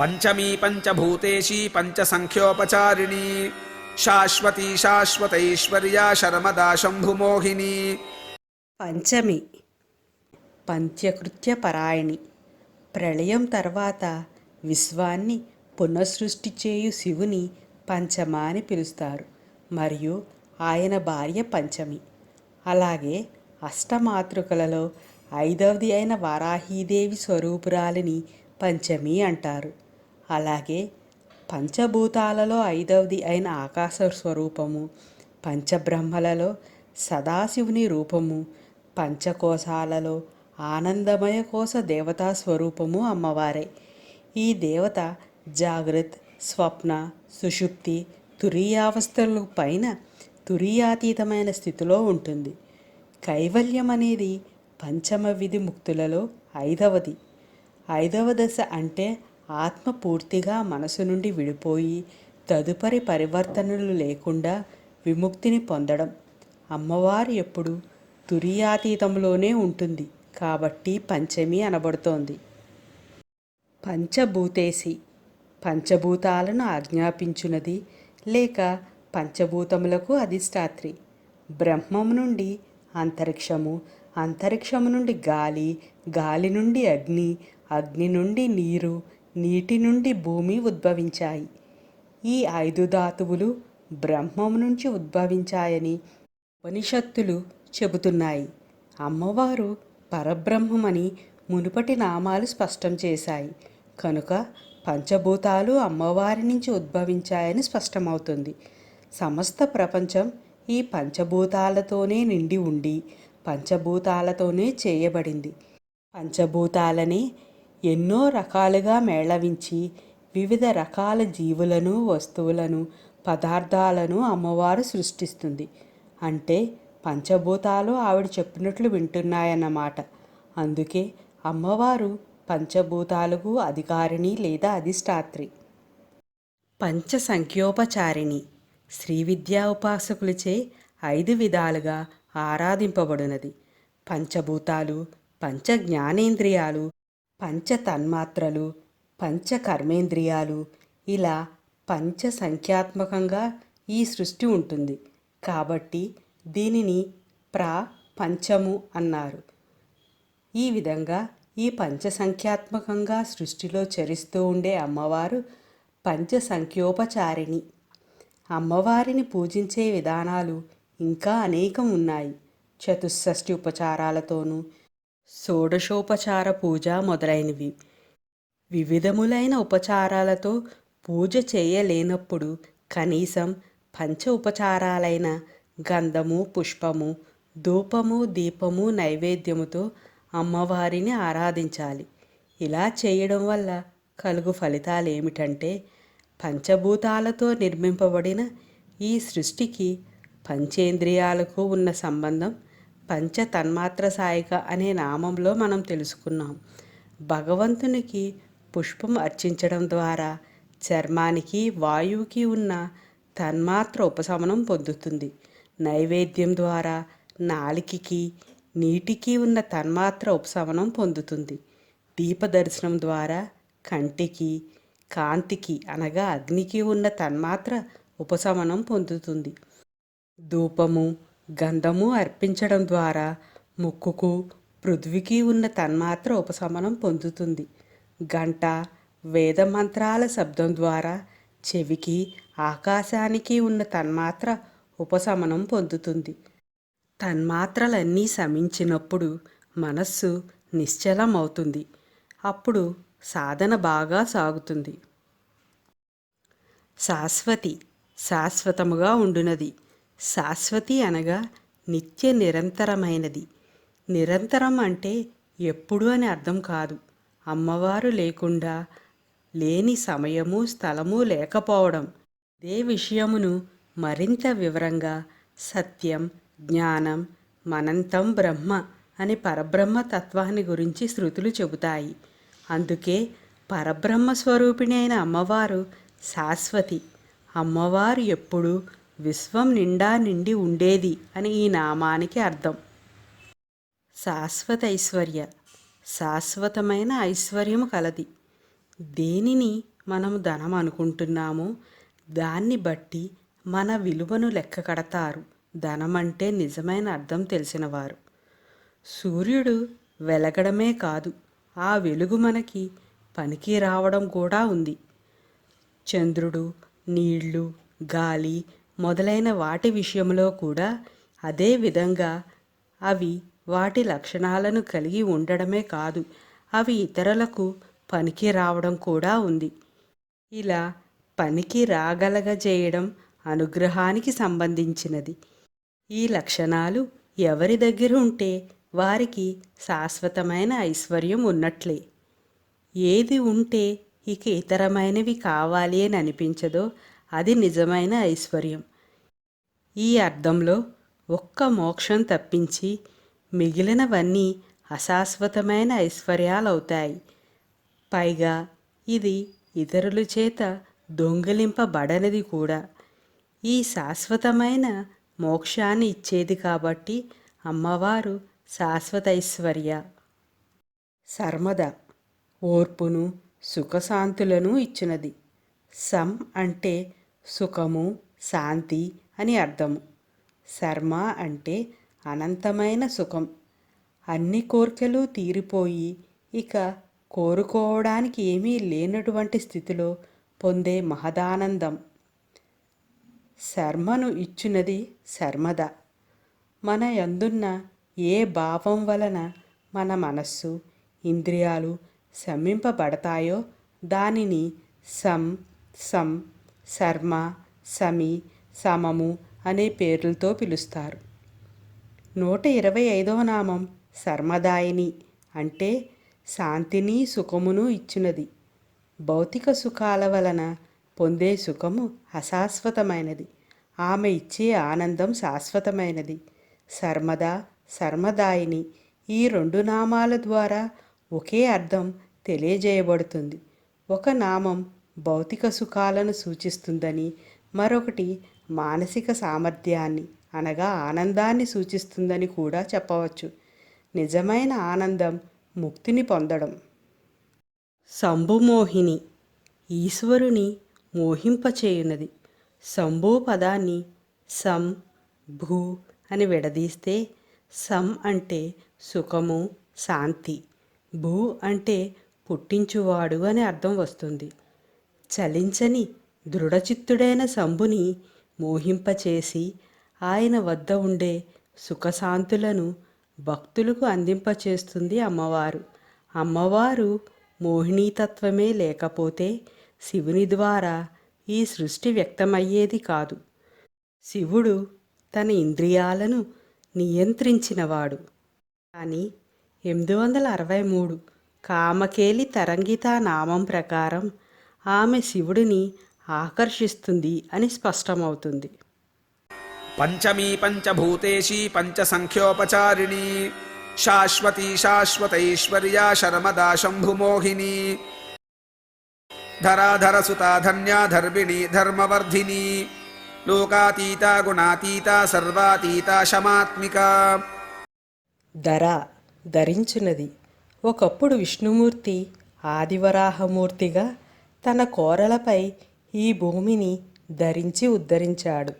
పంచమీ పంచభూతేశీ పంచసంఖ్యోపచారిణీ శాశ్వతీ శాశ్వతైశ్వర్యా శరమదా శంభుమోహిని. పంచమి పంత్యకృత్య పరాయణి ప్రళయం తర్వాత విశ్వాన్ని పునఃసృష్టి చేయు శివుని పంచమ అని పిలుస్తారు. మరియు ఆయన భార్య పంచమి. అలాగే అష్టమాతృకలలో ఐదవది అయిన వారాహీదేవి స్వరూపురాలిని పంచమి అంటారు. అలాగే పంచభూతాలలో ఐదవది అయిన ఆకాశ స్వరూపము పంచబ్రహ్మలలో సదాశివుని రూపము పంచకోశాలలో ఆనందమయ కోశ దేవతా స్వరూపము అమ్మవారే. ఈ దేవత జాగ్రత్త స్వప్న సుషుప్తి తురీయావస్థల పైన తురీయాతీతమైన స్థితిలో ఉంటుంది. కైవల్యం అనేది పంచమ విధి ముక్తులలో ఐదవది. ఐదవ దశ అంటే ఆత్మ పూర్తిగా మనసు నుండి విడిపోయి తదుపరి పరివర్తనలు లేకుండా విముక్తిని పొందడం. అమ్మవారు ఎప్పుడు తురియాతీతంలోనే ఉంటుంది. కాబట్టి పంచమి అనబడుతోంది. పంచభూతేసి. పంచభూతాలను ఆజ్ఞాపించున్నది లేక పంచభూతములకు అధిష్టాత్రి. బ్రహ్మము నుండి అంతరిక్షము అంతరిక్షము నుండి గాలి గాలి నుండి అగ్ని అగ్ని నుండి నీరు నీటి నుండి భూమి ఉద్భవించాయి. ఈ ఐదు ధాతువులు బ్రహ్మం నుంచి ఉద్భవించాయని ఉపనిషత్తులు చెబుతున్నాయి. అమ్మవారు పరబ్రహ్మమని మునుపటి నామాలు స్పష్టం చేశాయి. కనుక పంచభూతాలు అమ్మవారి నుంచి ఉద్భవించాయని స్పష్టమవుతుంది. సమస్త ప్రపంచం ఈ పంచభూతాలతోనే నిండి ఉండి పంచభూతాలతోనే చేయబడింది. పంచభూతాలని ఎన్నో రకాలుగా మేళవించి వివిధ రకాల జీవులను వస్తువులను పదార్థాలను అమ్మవారు సృష్టిస్తుంది. అంటే పంచభూతాలు ఆవిడ చెప్పినట్లు వింటున్నాయన్నమాట. అందుకే అమ్మవారు పంచభూతాలకు అధికారిణి లేదా అధిష్టాత్రి. పంచ సంఖ్యోపచారిణి శ్రీ విద్యా ఉపాసకులచే ఐదు విధాలుగా ఆరాధింపబడినది. పంచభూతాలు పంచ జ్ఞానేంద్రియాలు పంచ తన్మాత్రలు పంచ కర్మేంద్రియాలు ఇలా పంచ సంఖ్యాత్మకంగా ఈ సృష్టి ఉంటుంది. కాబట్టి దీనిని ప్రా పంచము అన్నారు. ఈ విధంగా ఈ పంచసంఖ్యాత్మకంగా సృష్టిలో చరిస్తూ ఉండే అమ్మవారు పంచసంఖ్యోపచారిణి. అమ్మవారిని పూజించే విధానాలు ఇంకా అనేకం ఉన్నాయి. చతుషష్ఠి ఉపచారాలతోనూ షోడశోపచార పూజ మొదలైనవి. వివిధములైన ఉపచారాలతో పూజ చేయలేనప్పుడు కనీసం పంచ ఉపచారాలైన గంధము పుష్పము ధూపము దీపము నైవేద్యముతో అమ్మవారిని ఆరాధించాలి. ఇలా చేయడం వల్ల కలుగు ఫలితాలు ఏమిటంటే పంచభూతాలతో నిర్మింపబడిన ఈ సృష్టికి పంచేంద్రియాలకు ఉన్న సంబంధం పంచ తన్మాత్ర సాయిక అనే నామంలో మనం తెలుసుకున్నాం. భగవంతునికి పుష్పం అర్చించడం ద్వారా చర్మానికి వాయువుకి ఉన్న తన్మాత్ర ఉపశమనం పొందుతుంది. నైవేద్యం ద్వారా నాలికకి నీటికి ఉన్న తన్మాత్ర ఉపశమనం పొందుతుంది. దీపదర్శనం ద్వారా కంటికి కాంతికి అనగా అగ్నికి ఉన్న తన్మాత్ర ఉపశమనం పొందుతుంది. ధూపము గంధము అర్పించడం ద్వారా ముక్కుకు పృథ్వీకి ఉన్న తన్మాత్ర ఉపశమనం పొందుతుంది. గంట వేద మంత్రాల శబ్దం ద్వారా చెవికి ఆకాశానికి ఉన్న తన్మాత్ర ఉపశమనం పొందుతుంది. తన్మాత్రలన్నీ శమించినప్పుడు మనస్సు నిశ్చలమవుతుంది. అప్పుడు సాధన బాగా సాగుతుంది. శాశ్వతి శాశ్వతముగా ఉండునది. శాశ్వతి అనగా నిత్య నిరంతరమైనది. నిరంతరం అంటే ఎప్పుడు అని అర్థం కాదు. అమ్మవారు లేకుండా లేని సమయము స్థలము లేకపోవడం. ఇదే విషయమును మరింత వివరంగా సత్యం జ్ఞానం మనంతం బ్రహ్మ అని పరబ్రహ్మ తత్వాన్ని గురించి శృతులు చెబుతాయి. అందుకే పరబ్రహ్మ స్వరూపిణి అయిన అమ్మవారు శాశ్వతి. అమ్మవారు ఎప్పుడు విశ్వం నిండా నిండి ఉండేది అని ఈ నామానికి అర్థం. శాశ్వత ఐశ్వర్య శాశ్వతమైన ఐశ్వర్యము కలది. దేనిని మనం ధనం అనుకుంటున్నామో దాన్ని బట్టి మన విలువను లెక్క కడతారు. ధనం అంటే నిజమైన అర్థం తెలిసినవారు. సూర్యుడు వెలగడమే కాదు ఆ వెలుగు మనకి పనికి రావడం కూడా ఉంది. చంద్రుడు నీళ్ళు గాలి మొదలైన వాటి విషయంలో కూడా అదే విధంగా అవి వాటి లక్షణాలను కలిగి ఉండడమే కాదు అవి ఇతరులకు పనికి రావడం కూడా ఉంది. ఇలా పనికి రాగలగజేయడం అనుగ్రహానికి సంబంధించినది. ఈ లక్షణాలు ఎవరి దగ్గర ఉంటే వారికి శాశ్వతమైన ఐశ్వర్యం ఉన్నట్లే. ఏది ఉంటే ఇక ఇతరమైనవి కావాలి అని అనిపించదో అది నిజమైన ఐశ్వర్యం. ఈ అర్థంలో ఒక్క మోక్షం తప్పించి మిగిలినవన్నీ అశాశ్వతమైన ఐశ్వర్యాలవుతాయి. పైగా ఇది ఇతరుల చేత దొంగిలింపబడనిది కూడా. ఈ శాశ్వతమైన మోక్షాన్ని ఇచ్చేది కాబట్టి అమ్మవారు శాశ్వత ఐశ్వర్య. సర్మద ఓర్పును సుఖశాంతులను ఇచ్చినది. సం అంటే సుఖము శాంతి అని అర్థము. శర్మ అంటే అనంతమైన సుఖం. అన్ని కోర్కెలు తీరిపోయి ఇక కోరుకోవడానికి ఏమీ లేనటువంటి స్థితిలో పొందే మహదానందం. శర్మను ఇచ్చినది శర్మద. మన యందున్న ఏ భావం వలన మన మనస్సు ఇంద్రియాలు శమింపబడతాయో దానిని సం సం శర్మ సమి సమము అనే పేర్లతో పిలుస్తారు. నూట ఇరవై ఐదవ నామం శర్మదాయిని అంటే శాంతిని సుఖమును ఇచ్చినది. భౌతిక సుఖాల వలన పొందే సుఖము అశాశ్వతమైనది. ఆమె ఇచ్చే ఆనందం శాశ్వతమైనది. శర్మద శర్మదాయిని ఈ రెండు నామాల ద్వారా ఒకే అర్థం తెలియజేయబడుతుంది. ఒక నామం భౌతిక సుఖాలను సూచిస్తుందని మరొకటి మానసిక సామర్థ్యాన్ని అనగా ఆనందాన్ని సూచిస్తుందని కూడా చెప్పవచ్చు. నిజమైన ఆనందం ముక్తిని పొందడం. శంభుమోహిని ఈశ్వరుని మోహింపచేయునది. శంభు పదాన్ని సం భూ అని విడదీస్తే సం అంటే సుఖము శాంతి. భూ అంటే పుట్టించువాడు అని అర్థం వస్తుంది. చలించని దృఢచిత్తుడైన శంభుని మోహింపచేసి ఆయన వద్ద ఉండే సుఖశాంతులను భక్తులకు అందింపచేస్తుంది అమ్మవారు. అమ్మవారు మోహినీతత్వమే లేకపోతే శివుని ద్వారా ఈ సృష్టి వ్యక్తమయ్యేది కాదు. శివుడు తన ఇంద్రియాలను నియంత్రించినవాడు. కానీ ఎనిమిది వందల అరవై మూడు కామకేలి తరంగిత నామం ప్రకారం ఆమె శివుడిని ఆకర్షిస్తుంది అని స్పష్టమవుతుంది. పంచమీ పంచభూతేషీ పంచసంఖ్యోపచారిణీ శాశ్వతీ శాశ్వతైశ్వర్యా శర్మదా శంభుమోహిని ధరాధరసుతా ధన్యా ధర్మిణి ధర్మవర్ధిని లోకాతీత గుణాతీత సర్వాతీత శమాత్మిక. ధర ధరించున్నది ఒకప్పుడు విష్ణుమూర్తి ఆదివరాహమూర్తిగా తన కోరలపై ఈ భూమిని ధరించి ఉద్ధరించాడు.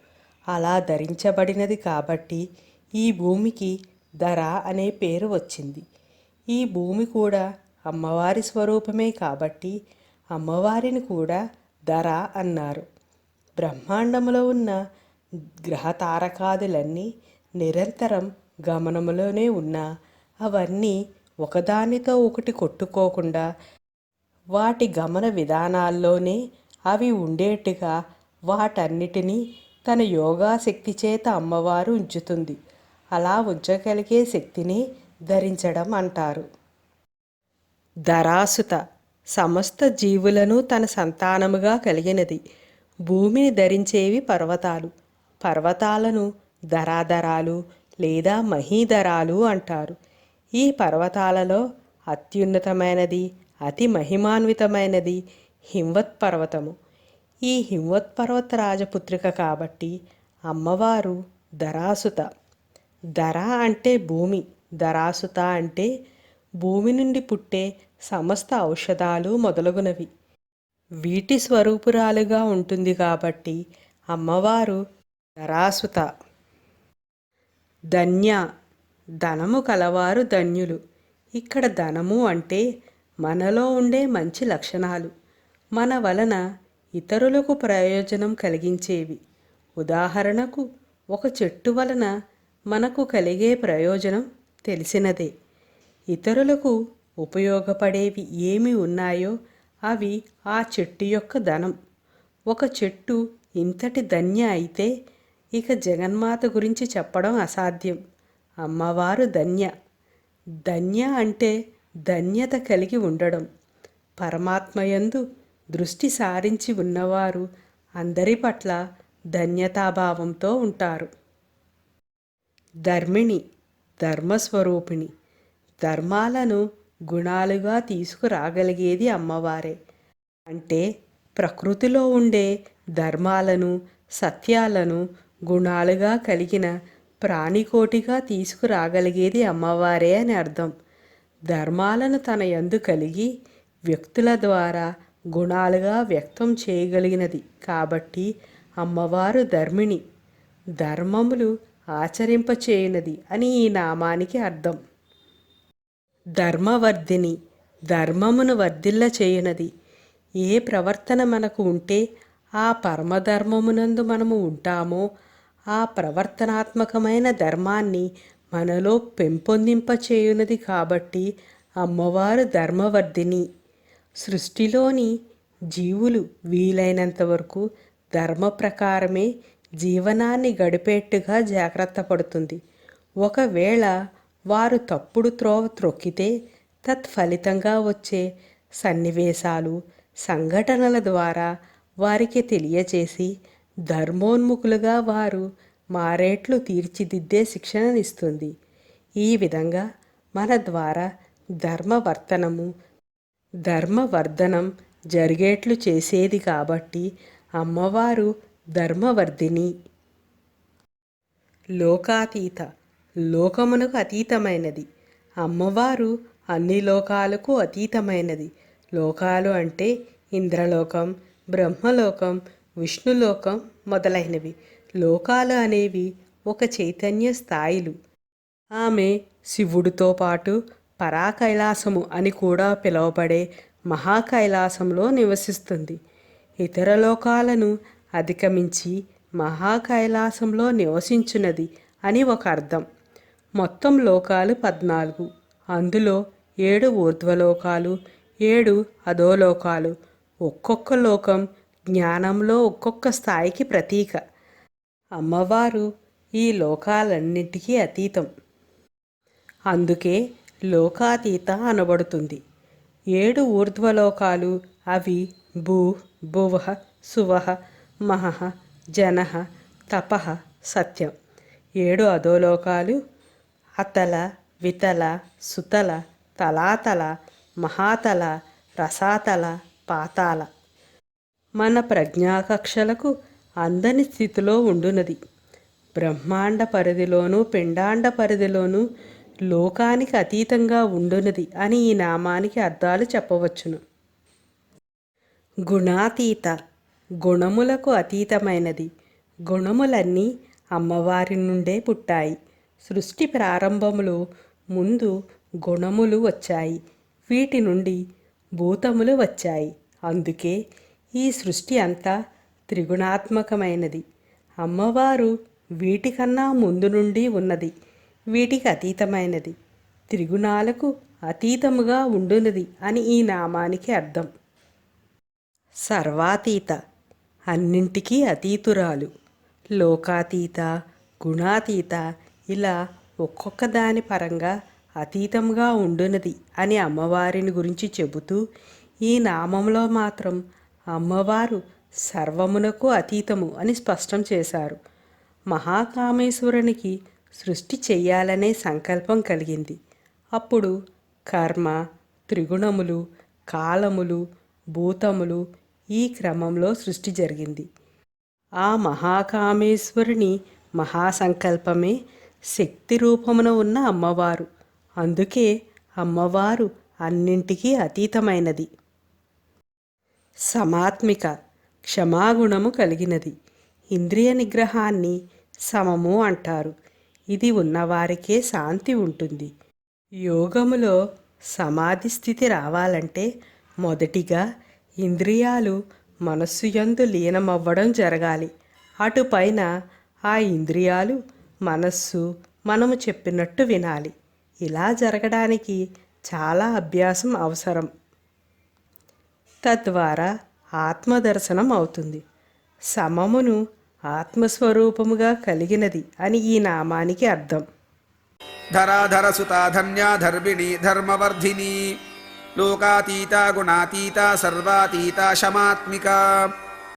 అలా ధరించబడినది కాబట్టి ఈ భూమికి ధర అనే పేరు వచ్చింది. ఈ భూమి కూడా అమ్మవారి స్వరూపమే కాబట్టి అమ్మవారిని కూడా ధర అన్నారు. బ్రహ్మాండములో ఉన్న గ్రహతారకాదులన్నీ నిరంతరం గమనములోనే ఉన్నా అవన్నీ ఒకదానితో ఒకటి కొట్టుకోకుండా వాటి గమన విధానాల్లోనే అవి ఉండేట్టుగా వాటన్నిటినీ తన యోగా శక్తి చేత అమ్మవారు ఉంచుతుంది. అలా ఉంచగలిగే శక్తిని ధరించడం అంటారు. ధరాసుత సమస్త జీవులను తన సంతానముగా కలిగినది. భూమిని ధరించేవి పర్వతాలు. పర్వతాలను ధరాధరాలు లేదా మహీధరాలు అంటారు. ఈ పర్వతాలలో అత్యున్నతమైనది అతి మహిమాన్వితమైనది హింవత్ పర్వతము ఈ హింవత్ పర్వత రాజపుత్రిక కాబట్టి అమ్మవారు దరాసుత ధర అంటే భూమి దరాసుత అంటే భూమి నుండి పుట్టే సమస్త ఔషధాలు మొదలగునవి. వీటి స్వరూపురాలుగా ఉంటుంది కాబట్టి అమ్మవారు దరాసుత ధన్య ధనము కలవారు ధన్యులు. ఇక్కడ ధనము అంటే మనలో ఉండే మంచి లక్షణాలు. మన వలన ఇతరులకు ప్రయోజనం కలిగించేవి. ఉదాహరణకు ఒక చెట్టు వలన మనకు కలిగే ప్రయోజనం తెలిసినదే. ఇతరులకు ఉపయోగపడేవి ఏమి ఉన్నాయో అవి ఆ చెట్టు యొక్క ధనం. ఒక చెట్టు ఇంతటి ధన్య అయితే ఇక జగన్మాత గురించి చెప్పడం అసాధ్యం. అమ్మవారు ధన్య. ధన్య అంటే ధన్యత కలిగి ఉండడం. పరమాత్మయందు దృష్టి సారించి ఉన్నవారు అందరి పట్ల ధన్యతాభావంతో ఉంటారు. ధర్మిణి ధర్మస్వరూపిణి ధర్మాలను గుణాలుగా తీసుకురాగలిగేది అమ్మవారే. అంటే ప్రకృతిలో ఉండే ధర్మాలను సత్యాలను గుణాలుగా కలిగిన ప్రాణికోటిగా తీసుకురాగలిగేది అమ్మవారే అని అర్థం. ధర్మాలను తన యందు కలిగి వ్యక్తుల ద్వారా గుణాలుగా వ్యక్తం చేయగలిగినది. కాబట్టి అమ్మవారు ధర్మిణి ధర్మములు ఆచరింపచేయునది అని ఈ నామానికి అర్థం. ధర్మవర్ధిని ధర్మమును వర్ధిల్ల చేయనది. ఏ ప్రవర్తన మనకు ఉంటే ఆ పరమధర్మమునందు మనము ఉంటామో ఆ ప్రవర్తనాత్మకమైన ధర్మాన్ని మనలో పెంపొందింపచేయునది కాబట్టి అమ్మవారు ధర్మవర్ధిని. సృష్టిలోని జీవులు వీలైనంత వరకు ధర్మ ప్రకారమే జీవనాన్ని గడిపేట్టుగా జాగ్రత్త పడుతుంది. ఒకవేళ వారు తప్పుడు త్రోవ త్రొక్కితే తత్ఫలితంగా వచ్చే సన్నివేశాలు సంఘటనల ద్వారా వారికి తెలియచేసి ధర్మోన్ముఖులుగా వారు మారేట్లు తీర్చిదిద్దే శిక్షణనిస్తుంది. ఈ విధంగా మన ద్వారా ధర్మవర్తనము ధర్మవర్ధనం జరిగేట్లు చేసేది కాబట్టి అమ్మవారు ధర్మవర్ధిని. లోకాతీత లోకమునకు అతీతమైనది. అమ్మవారు అన్ని లోకాలకు అతీతమైనది. లోకాలు అంటే ఇంద్రలోకం బ్రహ్మలోకం విష్ణులోకం మొదలైనవి. లోకాలు అనేవి ఒక చైతన్య స్థాయిలు. ఆమె శివుడితో పాటు పరాకైలాసము అని కూడా పిలువబడే మహాకైలాసంలో నివసిస్తుంది. ఇతర లోకాలను అధిగమించి మహాకైలాసంలో నివసించున్నది అని ఒక అర్థం. మొత్తం లోకాలు పద్నాలుగు. అందులో ఏడు ఊర్ధ్వలోకాలు ఏడు అధోలోకాలు. ఒక్కొక్క లోకం జ్ఞానంలో ఒక్కొక్క స్థాయికి ప్రతీక. అమ్మవారు ఈ లోకాలన్నింటికీ అతీతం. అందుకే లోకాతీత అనబడుతుంది. ఏడు ఊర్ధ్వలోకాలు అవి భూ భువ సువహ మహః జన తపః సత్యం. ఏడు అధోలోకాలు అతల వితల సుతల తలాతల మహాతల రసాతల పాతాల. మన ప్రజ్ఞాకక్షలకు అందని స్థితిలో ఉండునది. బ్రహ్మాండ పరిధిలోనూ పిండాండ పరిధిలోనూ లోకానికి అతీతంగా ఉండునది అని ఈ నామానికి అర్థాలు చెప్పవచ్చును. గుణాతీత గుణములకు అతీతమైనది. గుణములన్నీ అమ్మవారి నుండే పుట్టాయి. సృష్టి ప్రారంభములో ముందు గుణములు వచ్చాయి. వీటి నుండి భూతములు వచ్చాయి. అందుకే ఈ సృష్టి అంతా త్రిగుణాత్మకమైనది. అమ్మవారు వీటికన్నా ముందు నుండి ఉన్నది. వీటికి అతీతమైనది. త్రిగుణాలకు అతీతముగా ఉండునది అని ఈ నామానికి అర్థం. సర్వాతీత అన్నింటికీ అతీతురాలు. లోకాతీత గుణాతీత ఇలా ఒక్కొక్క దాని పరంగా అతీతంగా ఉండునది అని అమ్మవారిని గురించి చెబుతూ ఈ నామంలో మాత్రం అమ్మవారు సర్వమునకు అతీతము అని స్పష్టం చేశారు. మహాకామేశ్వరునికి సృష్టి చెయ్యాలనే సంకల్పం కలిగింది. అప్పుడు కర్మ త్రిగుణములు కాలములు భూతములు ఈ క్రమంలో సృష్టి జరిగింది. ఆ మహాకామేశ్వరుని మహాసంకల్పమే శక్తి రూపమున ఉన్న అమ్మవారు. అందుకే అమ్మవారు అన్నింటికీ అతీతమైనది. సమాత్మిక క్షమాగుణము కలిగినది. ఇంద్రియ నిగ్రహాన్ని సమము అంటారు. ఇది ఉన్నవారికే శాంతి ఉంటుంది. యోగములో సమాధి స్థితి రావాలంటే మొదటిగా ఇంద్రియాలు మనస్సు యందు లీనమవ్వడం జరగాలి. అటుపైన ఆ ఇంద్రియాలు మనస్సు మనము చెప్పినట్టు వినాలి. ఇలా జరగడానికి చాలా అభ్యాసం అవసరం. తద్వారా ఆత్మదర్శనం అవుతుంది. సమమును ఆత్మస్వరూపముగా కలిగినది అని ఈ నామానికి అర్థం. ధరాధర ధన్యా ధర్మిణి ధర్మవర్ధిని లోకాతీత గుణాతీత సర్వాతీత శమాత్మిక